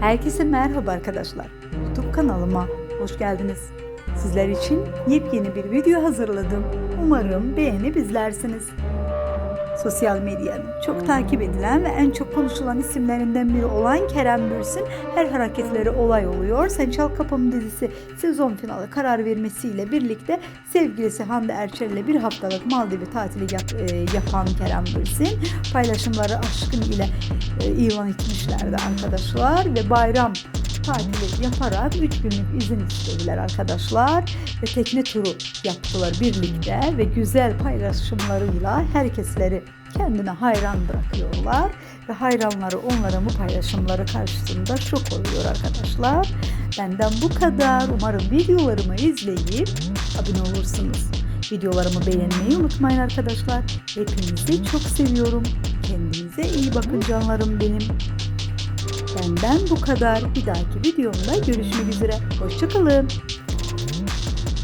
Herkese merhaba arkadaşlar. YouTube kanalıma hoş geldiniz. Sizler için yepyeni bir video hazırladım. Umarım beğenip izlersiniz. Sosyal medyanın. Çok takip edilen ve en çok konuşulan isimlerinden biri olan Kerem Bürsin her hareketleri olay oluyor. Sen Çal Kapımı dizisi sezon finali karar vermesiyle birlikte sevgilisi Hande Erçel ile bir haftalık Maldiv'i tatili yap- e, yapan Kerem Bürsin. Paylaşımları aşkın ile e, ilan etmişlerdi arkadaşlar. Ve bayram tatili yaparak 3 günlük izin istediler arkadaşlar ve tekne turu yaptılar birlikte ve güzel paylaşımlarıyla herkesleri kendine hayran bırakıyorlar ve hayranları onlara bu paylaşımları karşısında şok oluyor arkadaşlar. Benden bu kadar. Umarım videolarımı izleyip abone olursunuz. Videolarımı beğenmeyi unutmayın arkadaşlar. Hepinizi çok seviyorum. Kendinize iyi bakın canlarım benim. Benden bu kadar. Bir dahaki videomda görüşmek üzere. Hoşçakalın.